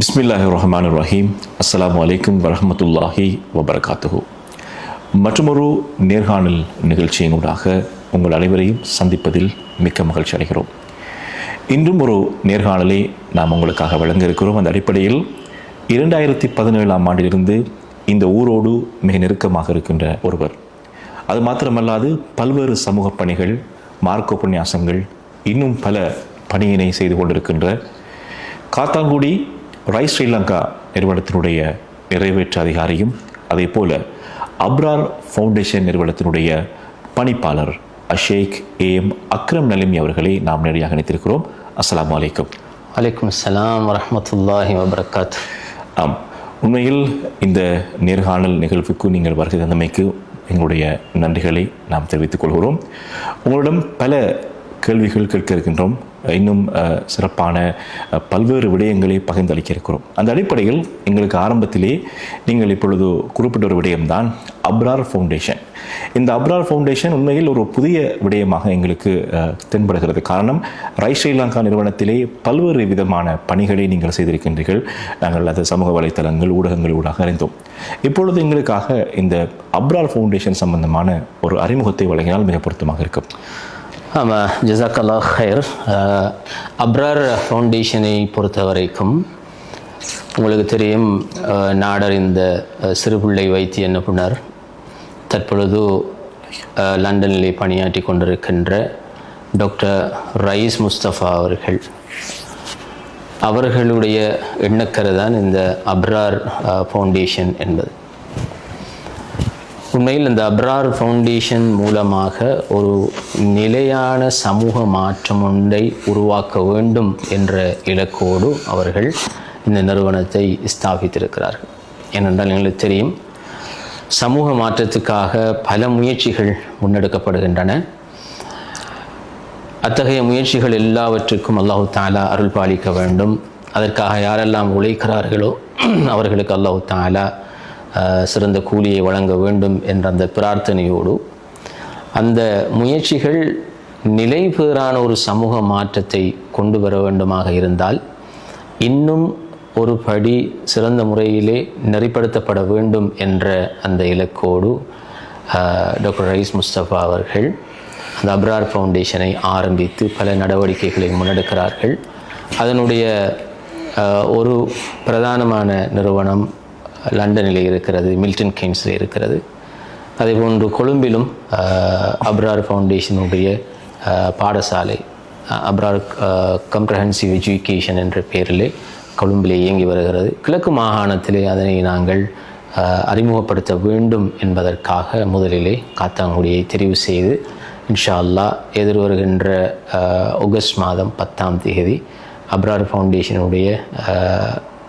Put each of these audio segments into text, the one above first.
பிஸ்மில்லாஹி ரஹ்மான் ரஹீம் அஸ்லாம் அலைக்கும் வரஹமத்துல்லாஹி வபரகாத்துஹு மற்றொரு நேர்காணல் நிகழ்ச்சியினூடாக உங்கள் அனைவரையும் சந்திப்பதில் மிக்க மகிழ்ச்சி அடைகிறோம். இன்றும் ஒரு நேர்காணலை நாம் உங்களுக்காக வழங்க இருக்கிறோம் அந்த அடிப்படையில் இரண்டாயிரத்தி பதினேழாம் ஆண்டிலிருந்து இந்த ஊரோடு மிக நெருக்கமாக இருக்கின்ற ஒருவர். அது மாத்திரமல்லாது பல்வேறு சமூக பணிகள் மார்க்கோபன்யாசங்கள் இன்னும் பல பணியினை செய்து கொண்டிருக்கின்ற காத்தாங்குடி ரைஸ் ஸ்ரீலங்கா நிறுவனத்தினுடைய நிறைவேற்று அதிகாரியும் அதே போல அப்ரார் ஃபவுண்டேஷன் நிறுவனத்தினுடைய பணிப்பாளர் அஷேக் ஏஎம் அக்ரம் நலிமி அவர்களை நாம் நேரடியாக இணைத்திருக்கிறோம். அஸ்ஸலாமு அலைக்கும். வலைக்கும் அஸ்ஸலாம் வரஹ்மத்துல்லாஹி வபரகாத் ஆம். உண்மையில் இந்த நேர்காணல் நிகழ்வுக்கு நீங்கள் வருகை தந்தமைக்கு எங்களுடைய நன்றிகளை நாம் தெரிவித்துக் கொள்கிறோம். உங்களிடம் பல கேள்விகள் கேட்க இருக்கின்றோம். இன்னும் சிறப்பான பல்வேறு விடயங்களை பகிர்ந்தளிக்க இருக்கிறோம் அந்த அடிப்படையில் எங்களுக்கு ஆரம்பத்திலே நீங்கள் இப்பொழுது குறிப்பிட்ட ஒரு விடயம்தான் அப்ரார் ஃபவுண்டேஷன். இந்த அப்ரார் ஃபவுண்டேஷன் உண்மையில் ஒரு புதிய விடயமாக எங்களுக்கு தென்படுகிறது. காரணம் ரை ஸ்ரீலங்கா நிறுவனத்திலே பல்வேறு விதமான பணிகளை நீங்கள் செய்திருக்கின்றீர்கள். நாங்கள் அது சமூக வலைத்தளங்கள் ஊடகங்கள் ஊடாக அறிந்தோம். இப்பொழுது எங்களுக்காக இந்த அப்ரார் ஃபவுண்டேஷன் சம்பந்தமான ஒரு அறிமுகத்தை வழங்கினால் மிக பொருத்தமாக இருக்கும். ஆமாம் ஜசாக்கல்லா ஹைர் அஹ், அப்ரார் ஃபவுண்டேஷனை பொறுத்த வரைக்கும் உங்களுக்கு தெரியும் நாடர் நாடறிந்த அஹ், சிறுபிள்ளை வைத்திய நிபுணர் தற்பொழுது லண்டனில் லண்டனிலே பணியாற்றி கொண்டிருக்கின்ற டாக்டர் ரைஸ் முஸ்தபா அவர்கள். அவர்களுடைய எண்ணக்கரு தான் இந்த அப்ரார் ஃபவுண்டேஷன் என்பது. உண்மையில் இந்த அப்ரார் ஃபவுண்டேஷன் மூலமாக ஒரு நிலையான சமூக மாற்றம் ஒன்றை உருவாக்க வேண்டும் என்ற இலக்கோடு அவர்கள் இந்த நிறுவனத்தை ஸ்தாபித்திருக்கிறார்கள். ஏனென்றால் எங்களுக்கு தெரியும் சமூக மாற்றத்துக்காக பல முயற்சிகள் முன்னெடுக்கப்படுகின்றன. அத்தகைய முயற்சிகள் எல்லாவற்றுக்கும் அல்லாஹு தாலா அருள் பாலிக்க வேண்டும். அதற்காக யாரெல்லாம் உழைக்கிறார்களோ அவர்களுக்கு அல்லாஹு தாலா சிறந்த கூலியை வழங்க வேண்டும் என்ற அந்த பிரார்த்தனையோடு அந்த முயற்சிகள் நிலைபெறான ஒரு சமூக மாற்றத்தை கொண்டு வர வேண்டுமாக இருந்தால் இன்னும் ஒரு படி சிறந்த முறையிலே நெறிப்படுத்தப்பட வேண்டும் என்ற அந்த இலக்கோடு டாக்டர் ரைஸ் முஸ்தபா அவர்கள் அந்த அப்ரார் ஃபவுண்டேஷனை ஆரம்பித்து பல நடவடிக்கைகளை முன்னெடுக்கிறார்கள். அதனுடைய ஒரு பிரதானமான நிறுவனம் லண்டனில் இருக்கிறது மில்டன் கெய்ன்ஸில் இருக்கிறது. அதே போன்று கொழும்பிலும் அப்ரார் ஃபவுண்டேஷனுடைய பாடசாலை அப்ரார் கம்ப்ரஹென்சிவ் எஜுகேஷன் என்ற பெயரிலே கொழும்பிலே இயங்கி வருகிறது. கிழக்கு மாகாணத்திலே அதனை நாங்கள் அறிமுகப்படுத்த வேண்டும் என்பதற்காக முதலிலே காத்தாங்குடியை தெரிவு செய்து இன்ஷா அல்லாஹ் எதிர்வருகின்ற ஆகஸ்ட் மாதம் பத்தாம் தேதி அப்ரார் ஃபவுண்டேஷனுடைய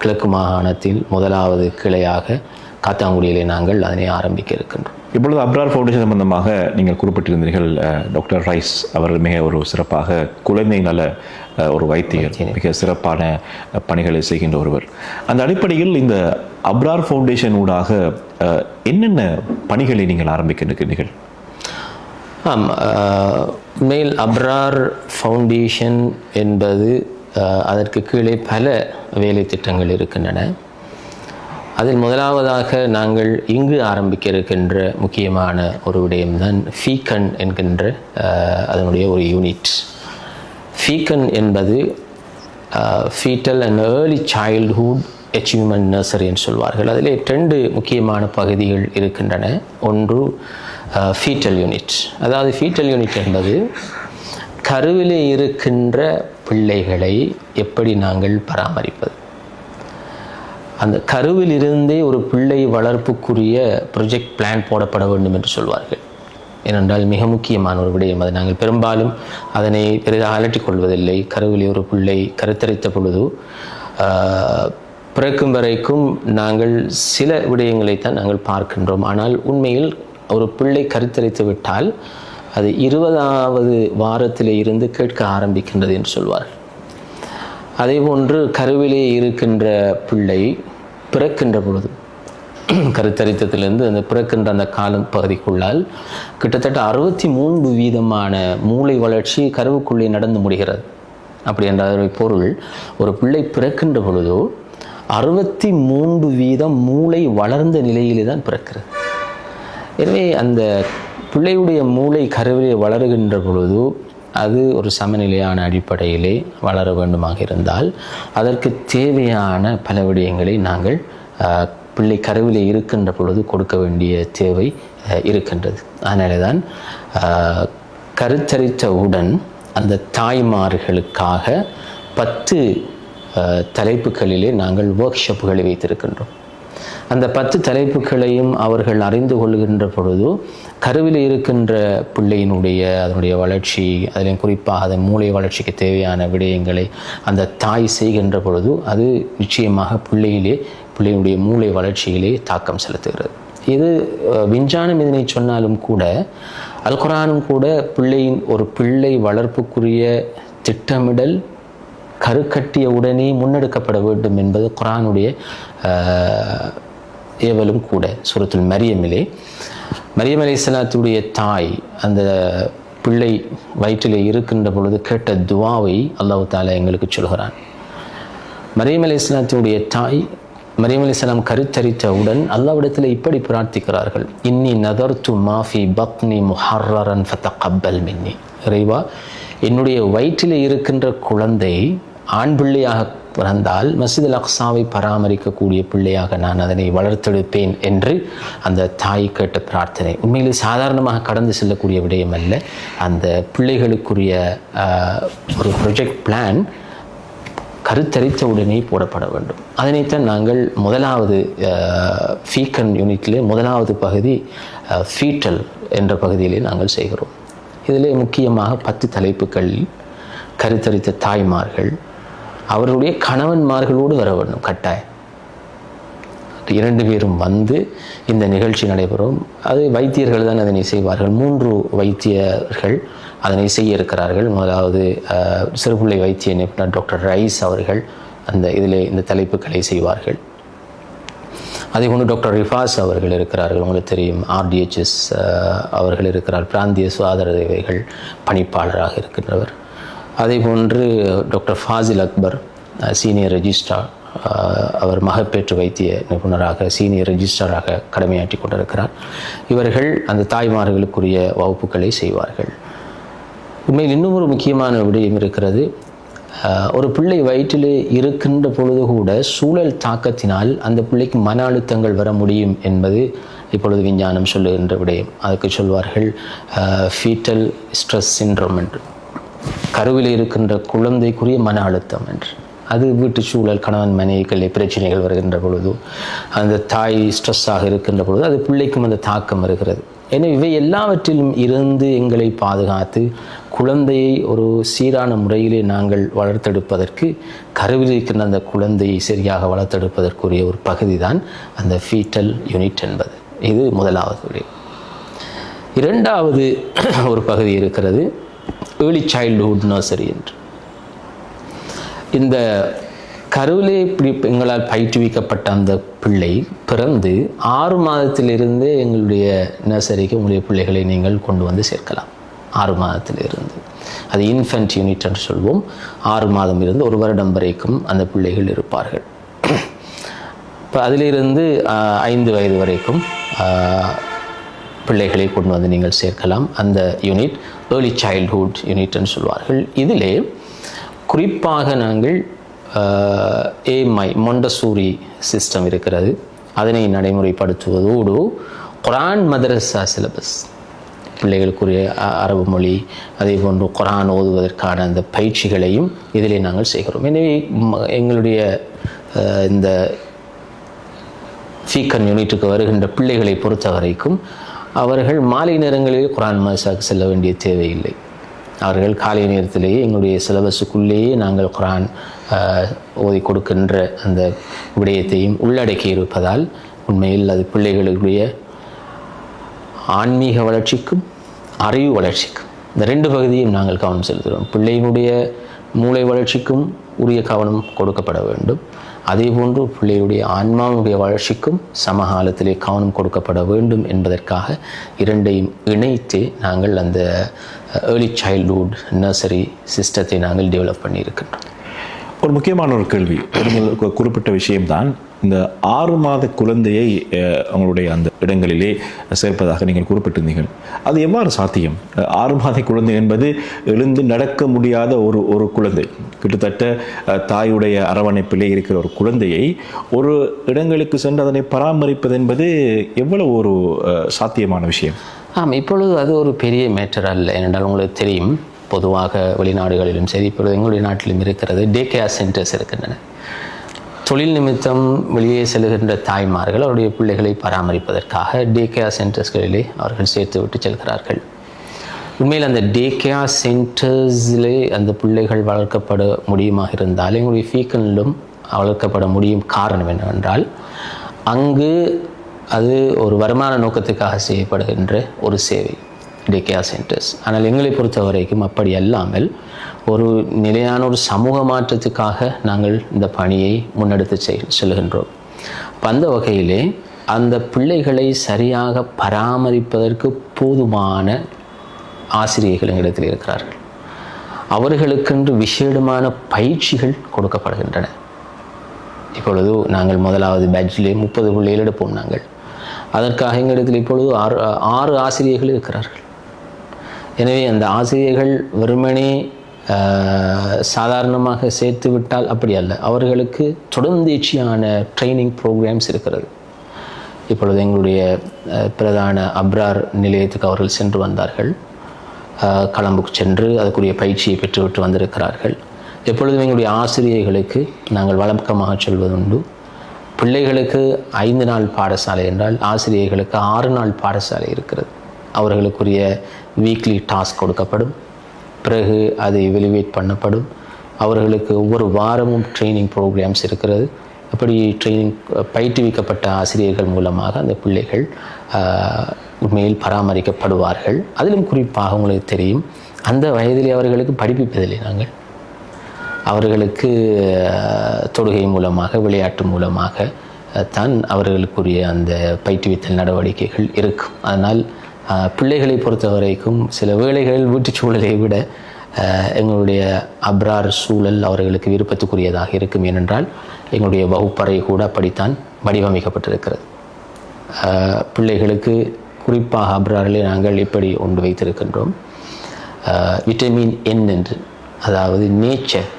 கிழக்கு மாகாணத்தில் முதலாவது கிளையாக காத்தாங்குடியிலே நாங்கள் அதனை ஆரம்பிக்க இருக்கின்றோம் இப்பொழுது அப்ரார் ஃபவுண்டேஷன் சம்பந்தமாக நீங்கள் குறிப்பிட்டிருந்தீர்கள் டாக்டர் ரைஸ் அவர் மிக ஒரு சிறப்பாக குழந்தை நல ஒரு வைத்தியர் மிக சிறப்பான பணிகளை செய்கின்ற ஒருவர். அந்த அடிப்படையில் இந்த அப்ரார் ஃபவுண்டேஷன் ஊடாக என்னென்ன பணிகளை நீங்கள் ஆரம்பிக்க இருக்கிறீர்கள் ஆம் உண்மையில் அப்ரார் ஃபவுண்டேஷன் என்பது அதற்கு கீழே பல வேலை திட்டங்கள் இருக்கின்றன. அதில் முதலாவதாக நாங்கள் இங்கு ஆரம்பிக்க இருக்கின்ற முக்கியமான ஒரு விடயம்தான் ஃபீக்கன் என்கின்ற அதனுடைய ஒரு யூனிட் ஃபீக்கன் என்பது foetal and early childhood achievement nursery என்று சொல்வார்கள். அதிலே ரெண்டு முக்கியமான பகுதிகள் இருக்கின்றன. ஒன்று ஃபீட்டல் யூனிட் அதாவது ஃபீட்டல் யூனிட் என்பது கருவிலே இருக்கின்ற பிள்ளைகளை எப்படி நாங்கள் பராமரிப்பது? அந்த கருவில் இருந்தே ஒரு பிள்ளை வளர்ப்புக்குரிய ப்ரொஜெக்ட் பிளான் போடப்பட வேண்டும் என்று சொல்வார்கள். ஏனென்றால் மிக முக்கியமான ஒரு விடயம் அது. நாங்கள் பெரும்பாலும் அதனை பெரிதாக அலட்டிக் கொள்வதில்லை. கருவிலே ஒரு பிள்ளை கருத்தரித்த பொழுது பிறக்கும் வரைக்கும் நாங்கள் சில விடயங்களைத்தான் நாங்கள் பார்க்கின்றோம். ஆனால் உண்மையில் ஒரு பிள்ளை கருத்தரித்து விட்டால் அது இருபதாவது வாரத்தில் இருந்து கேட்க ஆரம்பிக்கின்றது என்று சொல்வார்கள். அதே போன்று கருவிலே இருக்கின்ற பிள்ளை பிறக்கின்ற பொழுது கருத்தரித்தத்திலிருந்து அந்த பிறக்கின்ற அந்த காலம் பகுதிக்குள்ளால் கிட்டத்தட்ட அறுபத்தி மூன்று வீதமான மூளை வளர்ச்சி கருவுக்குள்ளே நடந்து முடிகிறது. அப்படி என்ற பொருள் ஒரு பிள்ளை பிறக்கின்ற பொழுதோ அறுபத்தி மூன்று வீதம் மூளை வளர்ந்த நிலையிலே தான் பிறக்கிறது. எனவே அந்த பிள்ளையுடைய மூளை கருவிலே வளருகின்ற பொழுது அது ஒரு சமநிலையான அடிப்படையிலே வளர வேண்டுமாக இருந்தால் அதற்கு தேவையான பல விடயங்களை நாங்கள் பிள்ளை கருவிலே இருக்கின்ற பொழுது கொடுக்க வேண்டிய தேவை இருக்கின்றது. அதனால தான் கருத்தரித்தவுடன் அந்த தாய்மார்களுக்காக பத்து தலைப்புகளிலே நாங்கள் ஒர்க் ஷாப்புகளை வைத்திருக்கின்றோம். அந்த பத்து தலைப்புகளையும் அவர்கள் அறிந்து கொள்கின்ற பொழுது கருவில் இருக்கின்ற பிள்ளையினுடைய அதனுடைய வளர்ச்சி அதிலும் குறிப்பாக அதன் மூளை வளர்ச்சிக்கு தேவையான விடயங்களை அந்த தாய் செய்கின்ற பொழுது அது நிச்சயமாக பிள்ளையிலே பிள்ளையினுடைய மூளை வளர்ச்சியிலே தாக்கம் செலுத்துகிறது. இது விஞ்ஞானம் இதனை சொன்னாலும் கூட அல்குரானும் கூட பிள்ளையின் ஒரு பிள்ளை வளர்ப்புக்குரிய திட்டமிடல் கருக்கட்டிய உடனே முன்னெடுக்கப்பட வேண்டும் என்பது குரானுடைய ஏவலும் கூட சுரத்தில் மரியமிலே. மரியம் அலைஹிஸ்ஸலாத்துடைய தாய் அந்த பிள்ளை வயிற்றில் இருக்கின்ற பொழுது கேட்ட துவாவை அல்லாஹு தாலா எங்களுக்கு சொல்கிறான். மரியம் அலைஹிஸ்ஸலாத்துடைய தாய் மரியம் அலைஹிஸ்ஸலாம் கருத்தரித்தவுடன் அல்லாவிடத்தில் இப்படி பிரார்த்திக்கிறார்கள். இன்னி நதர்த்து மாஃபி பக்னி முஹர்ரன் ஃபதகப்பல் மின்னி. இறைவா என்னுடைய வயிற்றில் இருக்கின்ற குழந்தை ஆண் பிள்ளையாக பிறந்தால் மசித் அக்ஸாவை பராமரிக்கக்கூடிய பிள்ளையாக நான் அதனை வளர்த்தெடுப்பேன் என்று அந்த தாய் கேட்ட பிரார்த்தனை. உண்மையில் சாதாரணமாக கடந்து செல்லக்கூடிய விடயம் அல்ல. அந்த பிள்ளைகளுக்குரிய ஒரு ப்ரொஜெக்ட் பிளான் கருத்தரித்த உடனே போடப்பட வேண்டும். அதனைத்தான் நாங்கள் முதலாவது ஃபீக்கன் யூனிட்டிலே முதலாவது பகுதி ஃபீட்டல் என்ற பகுதியிலே நாங்கள் செய்கிறோம். இதிலே முக்கியமாக பத்து தலைப்புகள் கருத்தரித்த தாய்மார்கள் அவர்களுடைய கணவன்மார்களோடு வர வேண்டும் கட்டாயம். இரண்டு பேரும் வந்து இந்த நிகழ்ச்சி நடைபெறும். அது வைத்தியர்கள் தான் அதனை செய்வார்கள். மூன்று வைத்தியர்கள் அதனை செய்ய இருக்கிறார்கள். முதலாவது சிறுபிள்ளை வைத்திய நிபுணர் டாக்டர் ரைஸ் அவர்கள் அந்த இதில் இந்த தலைப்புகளை செய்வார்கள். அதே போன்று டாக்டர் ரிஃபாஸ் அவர்கள் இருக்கிறார்கள். உங்களுக்கு தெரியும் ஆர்டிஹெச்எஸ் அவர்கள் இருக்கிறார். பிராந்திய சுகாதார தேவைகள் பணிப்பாளராக இருக்கின்றவர். அதே போன்று doctor Fasil Akbar senior registrar அவர் மகப்பேற்று வைத்திய நிபுணராக சீனியர் ரெஜிஸ்டராக கடமையாற்றி கொண்டிருக்கிறார். இவர்கள் அந்த தாய்மார்களுக்குரிய வகுப்புகளை செய்வார்கள். உண்மையில் இன்னும் ஒரு முக்கியமான விடயம் இருக்கிறது. ஒரு பிள்ளை வயிற்றிலே இருக்கின்ற பொழுது கூட சூழல் தாக்கத்தினால் அந்த பிள்ளைக்கு மன அழுத்தங்கள் வர முடியும் என்பது இப்பொழுது விஞ்ஞானம் சொல்லுகின்ற விடயம். அதுக்கு சொல்வார்கள் ஃபீட்டல் ஸ்ட்ரெஸ் சின்ரோம் என்று. கருவில் இருக்கின்ற குழந்தைக்குரிய மன அழுத்தம் என்று. அது வீட்டு சூழல் கணவன் மனைவிகளே பிரச்சனைகள் வருகின்ற பொழுது அந்த தாய் ஸ்ட்ரெஸ்ஸாக இருக்கின்ற பொழுது அது பிள்ளைக்கும் அந்த தாக்கம் வருகிறது. எனவே இவை எல்லாவற்றிலும் இருந்து எங்களை பாதுகாத்து குழந்தையை ஒரு சீரான முறையிலே நாங்கள் வளர்த்தெடுப்பதற்கு கருவில் இருக்கின்ற அந்த குழந்தையை சரியாக வளர்த்தெடுப்பதற்குரிய ஒரு பகுதி தான் அந்த ஃபீட்டல் யூனிட் என்பது. இது முதலாவது இரண்டாவது ஒரு பகுதி இருக்கிறது. ஏர்லி சைல்டுஹுட் நர்சரி என்று. இந்த கருவிலே இப்படி எங்களால் பயிற்றுவிக்கப்பட்ட அந்த பிள்ளை பிறந்து ஆறு மாதத்திலிருந்தே எங்களுடைய நர்சரிக்கு உங்களுடைய பிள்ளைகளை நீங்கள் கொண்டு வந்து சேர்க்கலாம். ஆறு மாதத்திலிருந்து. அது இன்ஃபென்ட் யூனிட் என்று சொல்வோம். ஆறு மாதம் இருந்து ஒரு வருடம் வரைக்கும் அந்த பிள்ளைகள் இருப்பார்கள். இப்போ அதிலிருந்து ஐந்து வயது வரைக்கும் ஆஹ், பிள்ளைகளை கொண்டு வந்து நீங்கள் சேர்க்கலாம். அந்த யூனிட் ஏர்லி சைல்ட்ஹுட் யூனிட்னு சொல்வார்கள் இதிலே குறிப்பாக நாங்கள் ஏஎம்ஐ மொண்டசூரி சிஸ்டம் இருக்கிறது. அதனை நடைமுறைப்படுத்துவதோடு குரான் மதரசா சிலபஸ் பிள்ளைகளுக்குரிய அரபு மொழி அதே போன்று குரான் ஓதுவதற்கான அந்த பயிற்சிகளையும் இதிலே நாங்கள் செய்கிறோம். எனவே எங்களுடைய இந்த ஃபீக்கன் யூனிட்டுக்கு வருகின்ற பிள்ளைகளை பொறுத்த வரைக்கும் அவர்கள் மாலை நேரங்களில் குரான் மசாக்கு செல்ல வேண்டிய தேவையில்லை. அவர்கள் காலை நேரத்திலேயே எங்களுடைய சிலபஸுக்குள்ளேயே நாங்கள் குரான் ஓதி கொடுக்கின்ற அந்த விடயத்தையும் உள்ளடக்கி இருப்பதால் உண்மையில் அது பிள்ளைகளுடைய ஆன்மீக வளர்ச்சிக்கும் அறிவு வளர்ச்சிக்கும். இந்த ரெண்டு பகுதியும் நாங்கள் கவனம் செலுத்துகிறோம். பிள்ளையினுடைய மூளை வளர்ச்சிக்கும் உரிய கவனம் கொடுக்கப்பட வேண்டும். அதே போன்று பிள்ளையுடைய ஆன்மாவுடைய வளர்ச்சிக்கும் சமகாலத்திலே கவனம் கொடுக்கப்பட வேண்டும் என்பதற்காக இரண்டையும் இணைத்து நாங்கள் அந்த ஏர்லி சைல்ட்ஹுட் நர்சரி சிஸ்டத்தை நாங்கள் டெவலப் பண்ணியிருக்கின்றோம் ஒரு முக்கியமான ஒரு கேள்வி. குறிப்பிட்ட விஷயம்தான் இந்த ஆறு மாத குழந்தையை அவங்களுடைய அந்த இடங்களிலே சேர்ப்பதாக நீங்கள் குறிப்பிட்டிருந்தீர்கள். அது எவ்வாறு சாத்தியம்? ஆறு மாத குழந்தை என்பது எழுந்து நடக்க முடியாத ஒரு ஒரு குழந்தை. கிட்டத்தட்ட தாயுடைய அரவணைப்பிலே இருக்கிற ஒரு குழந்தையை ஒரு இடங்களுக்கு சென்று அதனை பராமரிப்பது என்பது எவ்வளவு ஒரு சாத்தியமான விஷயம்? ஆம் இப்பொழுது அது ஒரு பெரிய மேட்டர் அல்ல. ஏனென்றால் உங்களுக்கு தெரியும் பொதுவாக வெளிநாடுகளிலும் சரி இப்பொழுது எங்களுடைய நாட்டிலும் இருக்கிறது டே கேர் சென்டர்ஸ் இருக்கின்றன. தொழில் நிமித்தம் வெளியே செல்கின்ற தாய்மார்கள் அவருடைய பிள்ளைகளை பராமரிப்பதற்காக டே கேர் சென்டர்ஸ்களிலே அவர்கள் சேர்த்து விட்டு செல்கிறார்கள். உண்மையில் அந்த டே கேர் சென்டர்ஸிலே அந்த பிள்ளைகள் வளர்க்கப்பட முடியுமாக இருந்தால் எங்களுடைய ஃபீக்கனிலும் வளர்க்கப்பட முடியும் காரணம் என்னவென்றால் அங்கு அது ஒரு வருமான நோக்கத்துக்காக செய்யப்படுகின்ற ஒரு சேவை டே கேர் சென்டர்ஸ் ஆனால் எங்களை பொறுத்த வரைக்கும் அப்படி அல்லாமல் ஒரு நிலையான ஒரு சமூக மாற்றத்துக்காக நாங்கள் இந்த பணியை முன்னெடுத்து செய் செல்கின்றோம் அந்த வகையிலே அந்த பிள்ளைகளை சரியாக பராமரிப்பதற்கு போதுமான ஆசிரியர்கள் எங்களிடத்தில் இருக்கிறார்கள். அவர்களுக்கென்று விசேடமான பயிற்சிகள் கொடுக்கப்படுகின்றன. இப்பொழுது நாங்கள் முதலாவது பேட்சிலே முப்பது பிள்ளைகள் எடுப்போம் நாங்கள். அதற்காக எங்களிடத்தில் இப்பொழுது ஆறு ஆறு ஆசிரியர்கள் இருக்கிறார்கள். எனவே அந்த ஆசிரியர்கள் வெறுமனே சாதாரணமாக சேர்த்து விட்டால் அப்படி அல்ல. அவர்களுக்கு தொடர்ந்தேச்சியான ட்ரைனிங் ப்ரோக்ராம்ஸ் இருக்கிறது. இப்பொழுது எங்களுடைய பிரதான அப்ரார் நிலையத்துக்கு அவர்கள் சென்று வந்தார்கள். களம்புக்கு சென்று அதுக்குரிய பயிற்சியை பெற்றுவிட்டு வந்திருக்கிறார்கள். எப்பொழுதும் எங்களுடைய ஆசிரியர்களுக்கு நாங்கள் வழக்கமாக சொல்வதுண்டு. பிள்ளைகளுக்கு ஐந்து நாள் பாடசாலை என்றால் ஆசிரியர்களுக்கு ஆறு நாள் பாடசாலை இருக்கிறது. அவர்களுக்குரிய வீக்லி டாஸ்க் கொடுக்கப்படும். பிறகு அது எவலுவேட் பண்ணப்படும். அவர்களுக்கு ஒவ்வொரு வாரமும் ட்ரைனிங் ப்ரோக்ராம்ஸ் இருக்கிறது. அப்படி ட்ரைனிங் பயிற்றுவிக்கப்பட்ட ஆசிரியர்கள் மூலமாக அந்த பிள்ளைகள் உண்மையில் பராமரிக்கப்படுவார்கள். அதிலும் குறிப்பாக உங்களுக்கு தெரியும் அந்த வயதிலே அவர்களுக்கு படிப்பிப்பதில்லை நாங்கள். அவர்களுக்கு தொடுகை மூலமாக விளையாட்டு மூலமாக தான் அவர்களுக்குரிய அந்த பயிற்றுவித்தல் நடவடிக்கைகள் இருக்கும். அதனால் பிள்ளைகளை பொறுத்த வரைக்கும் சில வேளைகளில் வீட்டுச் சூழலை விட எங்களுடைய அப்ரார் சூழல் அவர்களுக்கு விருப்பத்துக்குரியதாக இருக்கும் ஏனென்றால் எங்களுடைய வகுப்பறை கூட அப்படித்தான் வடிவமைக்கப்பட்டிருக்கிறது. பிள்ளைகளுக்கு குறிப்பாக அப்ராரிலே நாங்கள் இப்படி ஒன்று வைத்திருக்கின்றோம்? விட்டமின் என் என்று அதாவது நேச்சர்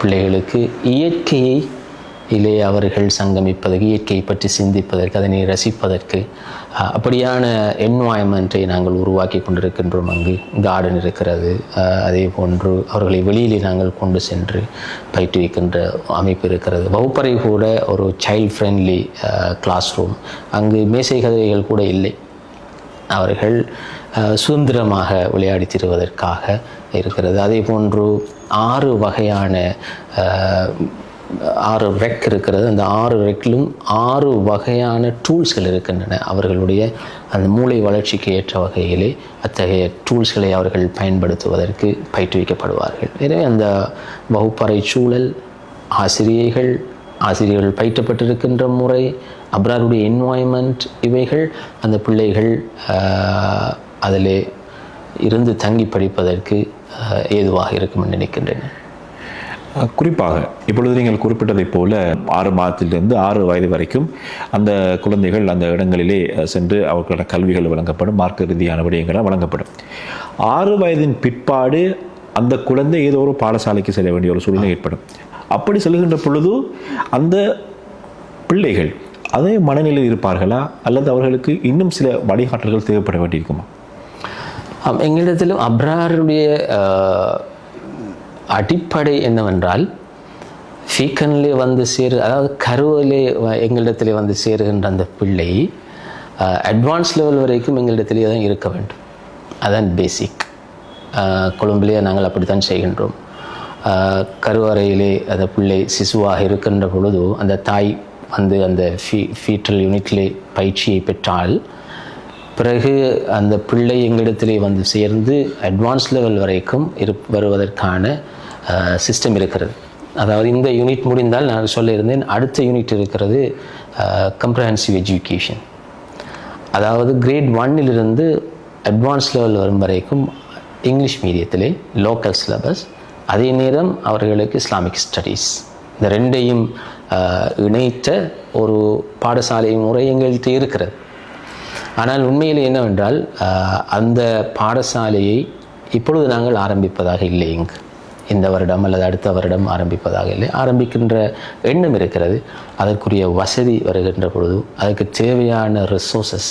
பிள்ளைகளுக்கு இயற்கையை இல்லை அவர்கள் சங்கமிப்பதற்கு இயற்கையை பற்றி சிந்திப்பதற்கு அதனை ரசிப்பதற்கு அப்படியான என்வாயன்மெண்ட்டை நாங்கள் உருவாக்கி கொண்டிருக்கின்றோம். அங்கு கார்டன் இருக்கிறது. அதே போன்று அவர்களை வெளியிலே நாங்கள் கொண்டு சென்று பயிற்றுவிக்கின்ற அமைப்பு இருக்கிறது. வகுப்பறை கூட ஒரு சைல்ட் ஃப்ரெண்ட்லி கிளாஸ் ரூம் அங்கு மேசை கதைகள் கூட இல்லை. அவர்கள் சுதந்திரமாக விளையாடி தருவதற்காக இருக்கிறது. அதே போன்று ஆறு வகையான ஆறு ரெக் இருக்கிறது. அந்த ஆறு ரெக்கிலும் ஆறு வகையான டூல்ஸ்கள் இருக்கின்றன. அவர்களுடைய அந்த மூளை வளர்ச்சிக்கு ஏற்ற வகையிலே அத்தகைய டூல்ஸ்களை அவர்கள் பயன்படுத்துவதற்கு பயிற்றுவிக்கப்படுவார்கள். எனவே அந்த வகுப்பறை சூழல் ஆசிரியர்கள் ஆசிரியர்கள் பயிற்றப்பட்டிருக்கின்ற முறை அப்ராருடைய என்வாயன்மெண்ட் இவைகள் அந்த பிள்ளைகள் அதிலே இருந்து தங்கி படிப்பதற்கு ஏதுவாக இருக்கும் என்று குறிப்பாக இப்பொழுது நீங்கள் குறிப்பிட்டதைப் போல ஆறு மாதத்திலிருந்து ஆறு வயது வரைக்கும் அந்த குழந்தைகள் அந்த இடங்களிலே சென்று அவர்களோட கல்விகள் வழங்கப்படும் மார்க்க ரீதியான விடயங்கள் வழங்கப்படும். ஆறு வயதின் பிற்பாடு அந்த குழந்தை ஏதோ ஒரு பாடசாலைக்கு செல்ல வேண்டிய ஒரு சூழ்நிலை ஏற்படும். அப்படி செல்கின்ற பொழுது அந்த பிள்ளைகள் அதே மனநிலையில் இருப்பார்களா? அல்லது அவர்களுக்கு இன்னும் சில வழிகாட்டல்கள் தேவைப்பட வேண்டியிருக்குமா? எங்களிடத்திலும் அப்ராருடைய அடிப்படை என்னவென்றால் ஃபீக்கன்லே வந்து சேரு அதாவது கருவிலே எங்களிடத்திலே வந்து சேருகின்ற அந்த பிள்ளை அட்வான்ஸ் லெவல் வரைக்கும் எங்களிடத்திலே தான் இருக்க வேண்டும். அதான் பேசிக் கொழும்புலேயே நாங்கள் அப்படித்தான் செய்கின்றோம். கருவறையிலே அந்த பிள்ளை சிசுவாக இருக்கின்ற பொழுது அந்த தாய் வந்து அந்த ஃபீ ஃபீட்டல் யூனிட்லே பயிற்சியை பெற்றால் பிறகு அந்த பிள்ளை எங்களிடத்திலே வந்து சேர்ந்து அட்வான்ஸ் லெவல் வரைக்கும் இரு வருவதற்கான சிஸ்டம் இருக்கிறது. அதாவது இந்த யூனிட் முடிந்தால் நான் சொல்லியிருந்தேன் அடுத்த யூனிட் இருக்கிறது கம்ப்ரஹென்சிவ் எஜுகேஷன் அதாவது கிரேட் ஒன்னிலிருந்து அட்வான்ஸ் லெவல் வரும் வரைக்கும் இங்கிலீஷ் மீடியத்திலே லோக்கல் சிலபஸ் அதே நேரம் அவர்களுக்கு இஸ்லாமிக் ஸ்டடீஸ் இந்த ரெண்டையும் இணைத்த ஒரு பாடசாலை முறை எங்கள்கிட்ட இருக்கிறது. ஆனால் உண்மையில் என்னவென்றால் அந்த பாடசாலையை இப்பொழுது நாங்கள் ஆரம்பிப்பதாக இல்லை இங்கு. இந்த வருடம் அல்லது அடுத்த வருடம் ஆரம்பிப்பதாக இல்லை. ஆரம்பிக்கின்ற எண்ணம் இருக்கிறது. அதற்குரிய வசதி வருகின்ற பொழுது அதற்கு தேவையான ரிசோர்சஸ்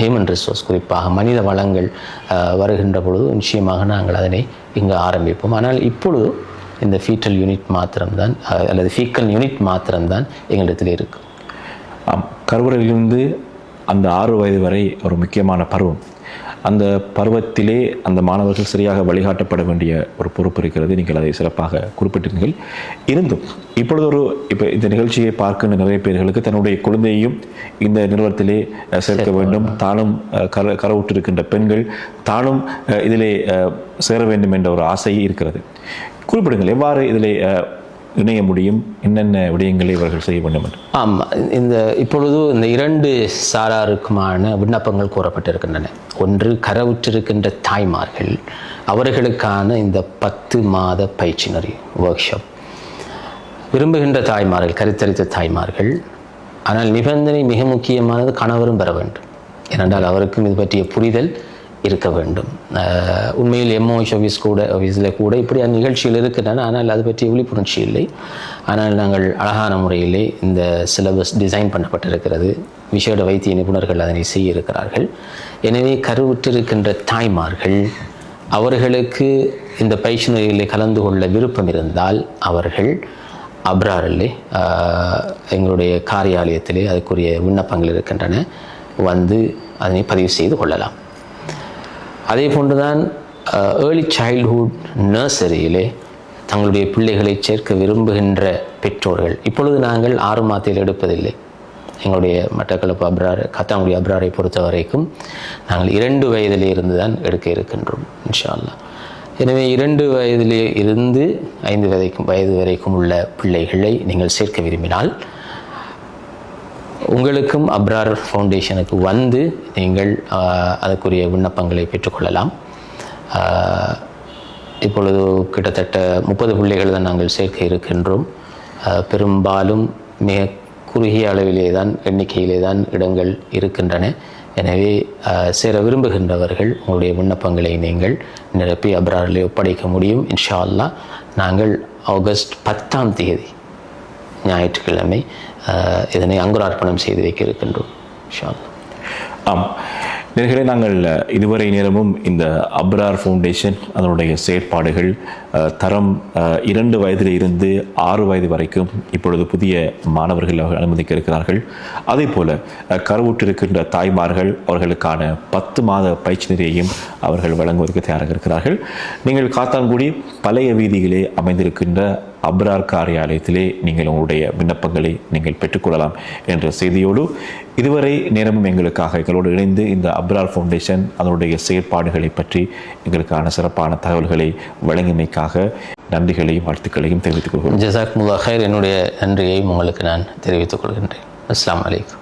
ஹியூமன் ரிசோர்ஸ் குறிப்பாக மனித வளங்கள் வருகின்ற பொழுது நிச்சயமாக நாங்கள் அதனை இங்கு ஆரம்பிப்போம். ஆனால் இப்பொழுது இந்த ஃபீட்டல் யூனிட் மாத்திரம்தான் அல்லது ஃபீக்கல் யூனிட் மாத்திரம்தான் எங்களிடத்தில் இருக்குது கருவறையிலிருந்து அந்த ஆறு வயது வரை ஒரு முக்கியமான பருவம். அந்த பருவத்திலே அந்த மாணவர்கள் சரியாக வழிகாட்டப்பட வேண்டிய ஒரு பொறுப்பு இருக்கிறது. நீங்கள் அதை சிறப்பாக குறிப்பிட்டீர்கள் இருந்தும் இப்பொழுது ஒரு இப்போ இந்த நிகழ்ச்சியை பார்க்கின்ற நிறைய பேர்களுக்கு தன்னுடைய குழந்தையையும் இந்த நிறுவனத்திலே சேர்க்க வேண்டும். தானும் கர கரவுற்றிருக்கின்ற பெண்கள் தானும் இதிலே சேர வேண்டும் என்ற ஒரு ஆசை இருக்கிறது. குறிப்பிடுங்கள் எவ்வாறு இதிலே இணைய முடியும் என்னென்ன விடயங்களை இவர்கள் செய்ய வேண்டும் என்று. ஆம் இந்த இப்பொழுது இந்த இரண்டு சாராருக்குமான விண்ணப்பங்கள் கூறப்பட்டிருக்கின்றன. ஒன்று கரவுற்றிருக்கின்ற தாய்மார்கள் அவர்களுக்கான இந்த பத்து மாத பயிற்சி நெறி ஒர்க் ஷாப் விரும்புகின்ற தாய்மார்கள் கருத்தரித்த தாய்மார்கள் ஆனால் நிபந்தனை மிக முக்கியமானது கணவரும் பெற வேண்டும். ஏனென்றால் அவருக்கும் இது பற்றிய புரிதல் இருக்க வேண்டும். உண்மையில் எம்ஓஹெச் ஆஃபீஸ் கூட ஆஃபீஸில் கூட இப்படி நிகழ்ச்சிகள் இருக்கின்றன. ஆனால் அது பற்றிய விழிப்புணர்ச்சி இல்லை. ஆனால் நாங்கள் அழகான முறையிலே இந்த சிலபஸ் டிசைன் பண்ணப்பட்டிருக்கிறது. விசேட வைத்திய நிபுணர்கள் அதனை செய்ய இருக்கிறார்கள் எனவே கருவுற்றிருக்கின்ற தாய்மார்கள் அவர்களுக்கு இந்த பயிற்சி கலந்து கொள்ள விருப்பம் இருந்தால் அவர்கள் அப்ராரிலே எங்களுடைய காரியாலயத்திலே அதுக்குரிய விண்ணப்பங்கள் இருக்கின்றன. வந்து அதனை பதிவு செய்து கொள்ளலாம். அதே போன்றுதான் ஏர்லி சைல்ட்ஹுட் நர்சரியிலே தங்களுடைய பிள்ளைகளை சேர்க்க விரும்புகின்ற பெற்றோர்கள். இப்பொழுது நாங்கள் ஆறு மாதத்தில் எடுப்பதில்லை. எங்களுடைய மட்டக்களப்பு அப்ரார் கத்தாங்குடி அப்ராரை பொறுத்த வரைக்கும் நாங்கள் இரண்டு வயதிலே இருந்து தான் எடுக்க இருக்கின்றோம் இன்ஷா அல்லாஹ் எனவே இரண்டு வயதிலே இருந்து ஐந்து வயதுக்கும் வயது வரைக்கும் உள்ள பிள்ளைகளை நீங்கள் சேர்க்க விரும்பினால் உங்களுக்கும் அப்ரார் ஃபவுண்டேஷனுக்கு வந்து நீங்கள் அதுக்குரிய அதற்குரிய விண்ணப்பங்களை பெற்றுக்கொள்ளலாம். இப்பொழுது கிட்டத்தட்ட முப்பது பிள்ளைகள் தான் நாங்கள் சேர்க்க இருக்கின்றோம். பெரும்பாலும் மிக குறுகிய அளவிலே தான் எண்ணிக்கையிலே தான் இடங்கள் இருக்கின்றன. எனவே சேர விரும்புகின்றவர்கள் உங்களுடைய விண்ணப்பங்களை நீங்கள் நிரப்பி அப்ராரிலே ஒப்படைக்க முடியும். இன்ஷா அல்லா நாங்கள் ஆகஸ்ட் பத்தாம் தேதி ஞாயிற்றுக்கிழமை இதனை அங்குரார்ப்பணம் செய்து வைக்க இருக்கின்றோம் ஆம். நேர்களை நாங்கள் இதுவரை நேரமும் இந்த அப்ரார் ஃபவுண்டேஷன் அதனுடைய செயற்பாடுகள் தரம் இரண்டு வயதில் இருந்து ஆறு வயது வரைக்கும் இப்பொழுது புதிய மாணவர்கள் அவர்கள் அனுமதிக்க இருக்கிறார்கள் அதே போல கருவுற்றிருக்கின்ற தாய்மார்கள் அவர்களுக்கான பத்து மாத பயிற்சி நிறையையும் அவர்கள் வழங்குவதற்கு தயாராக இருக்கிறார்கள். நீங்கள் காத்தான்குடி பழைய வீதியிலே அமைந்திருக்கின்ற அப்ரார் காரியாலயத்திலே நீங்கள் உங்களுடைய விண்ணப்பங்களை நீங்கள் பெற்றுக்கொள்ளலாம் என்ற செய்தியோடு இதுவரை நேரமும் எங்களுக்காக எங்களோடு இணைந்து இந்த அப்ரார் ஃபவுண்டேஷன் அதனுடைய செயற்பாடுகளை பற்றி எங்களுக்கான சிறப்பான தகவல்களை வழங்கியமைக்காக நன்றிகளையும் வாழ்த்துக்களையும் தெரிவித்துக் கொள்கிறேன் ஜசாக்முல்லா ஹைர் என்னுடைய நன்றியை உங்களுக்கு நான் தெரிவித்துக் கொள்கின்றேன். அஸ்லாம் அலைக்கும்.